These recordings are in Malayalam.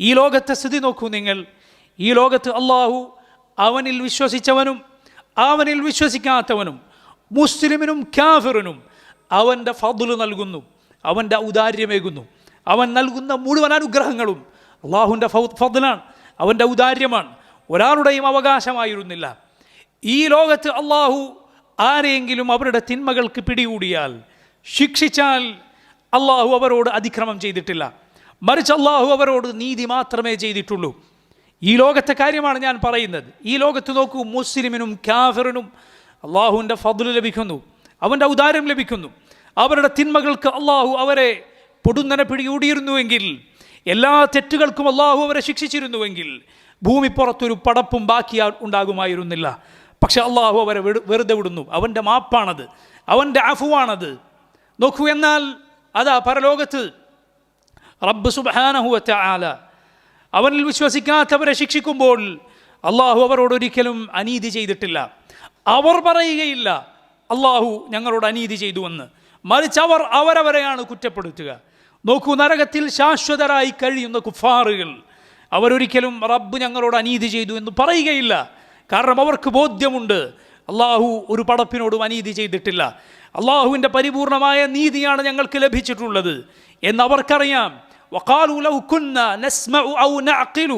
ഈ ലോകത്തെ സ്ഥിതി നോക്കൂ നിങ്ങൾ. ഈ ലോകത്ത് അള്ളാഹു അവനിൽ വിശ്വസിച്ചവനും അവനിൽ വിശ്വസിക്കാത്തവനും മുസ്ലിമിനും കാഫിറിനും അവന്റെ ഫضുൽ നൽകുന്നു അവന്റെ ഔദാര്യമേകുന്നു അവൻ നൽകുന്ന മുഴുവൻ അനുഗ്രഹങ്ങളും അള്ളാഹുവിന്റെ ഫതിലാണ് അവന്റെ ഔദാര്യമാണ്. ഒരാളുടെയും അവകാശമായിരുന്നില്ല. ഈ ലോകത്ത് അള്ളാഹു ആരെയെങ്കിലും അവരുടെ തിന്മകൾക്ക് പിടികൂടിയാൽ ശിക്ഷിച്ചാൽ അള്ളാഹു അവരോട് അതിക്രമം ചെയ്തിട്ടില്ല. മറിച്ച് അള്ളാഹു അവരോട് നീതി മാത്രമേ ചെയ്തിട്ടുള്ളൂ. ഈ ലോകത്തെ കാര്യമാണ് ഞാൻ പറയുന്നത്. ഈ ലോകത്ത് നോക്കൂ മുസ്ലിമിനും കാഫിറിനും അള്ളാഹുവിന്റെ ഫതുൽ ലഭിക്കുന്നു. അവന്റെ ഔദാര്യം ലഭിക്കുന്നു. അവരുടെ തിന്മകൾക്ക് അള്ളാഹു അവരെ പൊടുന്നനെ പിടികൂടിയിരുന്നുവെങ്കിൽ എല്ലാ തെറ്റുകൾക്കും അള്ളാഹു അവരെ ശിക്ഷിച്ചിരുന്നുവെങ്കിൽ ഭൂമി പുറത്തൊരു പടപ്പും ബാക്കി ഉണ്ടാകുമായിരുന്നില്ല. പക്ഷെ അള്ളാഹു അവരെ വെറുതെ വിടുന്നു. അവന്റെ മാപ്പാണത്. അവന്റെ അഫുവാണത്. നോക്കൂ എന്നാൽ അതാ പരലോകത്ത് റബ്ബ് സുബാനഹുവറ്റ ആല അവനിൽ വിശ്വസിക്കാത്തവരെ ശിക്ഷിക്കുമ്പോൾ അള്ളാഹു അവരോട് ഒരിക്കലും അനീതി ചെയ്തിട്ടില്ല. അവർ പറയുകയില്ല അള്ളാഹു ഞങ്ങളോട് അനീതി ചെയ്തുവെന്ന്. മറിച്ച് അവർ അവരവരെയാണ് കുറ്റപ്പെടുത്തുക. നോക്കൂ നരകത്തിൽ ശാശ്വതരായി കഴിയുന്ന കുഫാറുകൾ അവരൊരിക്കലും റബ്ബ് ഞങ്ങളോട് അനീതി ചെയ്തു എന്ന് പറയുകയില്ല. കാരണം അവർക്ക് ബോധ്യമുണ്ട് അള്ളാഹു ഒരു പടപ്പിനോടും അനീതി ചെയ്തിട്ടില്ല. അള്ളാഹുവിന്റെ പരിപൂർണമായ നീതിയാണ് ഞങ്ങൾക്ക് ലഭിച്ചിട്ടുള്ളത്. എന്ന് وقالوا لو كنا نسمع او نعقل.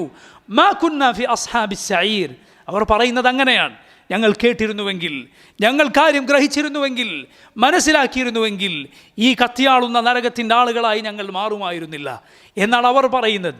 ما كنا في اصحاب السعير. അവർ പറയുന്നത് അങ്ങനെയാണ്. ഞങ്ങൾ കേട്ടിരുന്നുവെങ്കിൽ ഞങ്ങൾ കാര്യം ഗ്രഹിച്ചിരുന്നുവെങ്കിൽ മനസ്സിലാക്കിയിരുന്നുവെങ്കിൽ ഈ കത്തിയാളുന്ന നരകത്തിന്റെ ആളുകളായി ഞങ്ങൾ മാറുമായിരുന്നില്ല എന്നാണ് അവർ പറയുന്നത്.